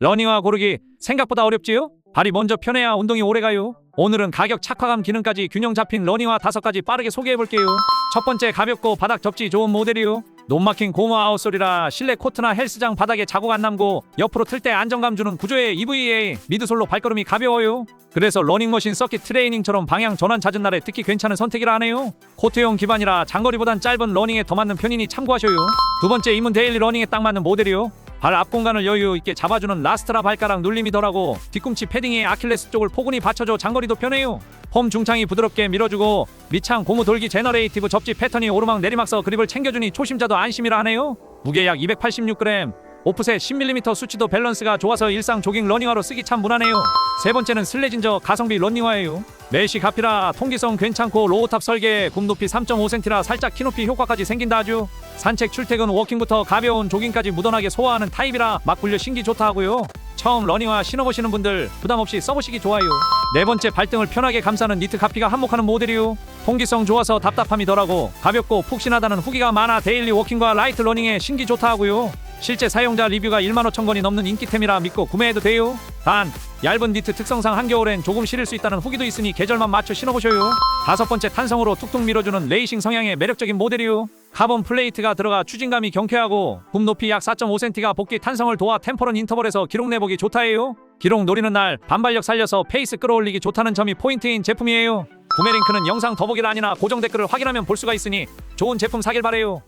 러닝화 고르기 생각보다 어렵지요? 발이 먼저 편해야 운동이 오래가요. 오늘은 가격 착화감 기능까지 균형 잡힌 러닝화 다섯 가지 빠르게 소개해볼게요. 첫 번째 가볍고 바닥 접지 좋은 모델이요. 논 막힌 고무 아웃솔이라 실내 코트나 헬스장 바닥에 자국 안 남고 옆으로 틀 때 안정감 주는 구조의 EVA 미드솔로 발걸음이 가벼워요. 그래서 러닝머신 서킷 트레이닝처럼 방향 전환 잦은 날에 특히 괜찮은 선택이라 하네요. 코트용 기반이라 장거리보단 짧은 러닝에 더 맞는 편이니 참고하셔요. 두 번째 이문 데일리 러닝에 딱 맞는 모델이요. 발 앞 공간을 여유 있게 잡아주는 라스트라 발가락 눌림이 덜하고 뒤꿈치 패딩에 아킬레스 쪽을 포근히 받쳐줘 장거리도 편해요. 홈 중창이 부드럽게 밀어주고 밑창 고무 돌기 제너레이티브 접지 패턴이 오르막 내리막서 그립을 챙겨주니 초심자도 안심이라 하네요. 무게 약 286g, 오프셋 10mm 수치도 밸런스가 좋아서 일상 조깅 러닝화로 쓰기 참 무난해요. 세 번째는 슬래진저 가성비 러닝화예요. 메쉬 가피라 통기성 괜찮고 로우탑 설계 굽 높이 3.5cm라 살짝 키 높이 효과까지 생긴다 하죠. 산책 출퇴근 워킹부터 가벼운 조깅까지 무던하게 소화하는 타입이라 막 굴려 신기 좋다 하고요. 처음 러닝화 신어보시는 분들 부담 없이 써보시기 좋아요. 네 번째 발등을 편하게 감싸는 니트 가피가 한몫하는 모델이요. 통기성 좋아서 답답함이 덜하고 가볍고 푹신하다는 후기가 많아 데일리 워킹과 라이트 러닝에 신기 좋다 하고요. 실제 사용자 리뷰가 1만 5천 건이 넘는 인기템이라 믿고 구매해도 돼요. 단 얇은 니트 특성상 한겨울엔 조금 시릴 수 있다는 후기도 있으니 계절만 맞춰 신어보셔요. 다섯 번째 탄성으로 툭툭 밀어주는 레이싱 성향의 매력적인 모델이요. 카본 플레이트가 들어가 추진감이 경쾌하고 굽 높이 약 4.5cm가 복귀 탄성을 도와 템퍼런 인터벌에서 기록 내보기 좋다해요. 기록 노리는 날 반발력 살려서 페이스 끌어올리기 좋다는 점이 포인트인 제품이에요. 구매 링크는 영상 더보기란이나 고정 댓글을 확인하면 볼 수가 있으니 좋은 제품 사길 바래요.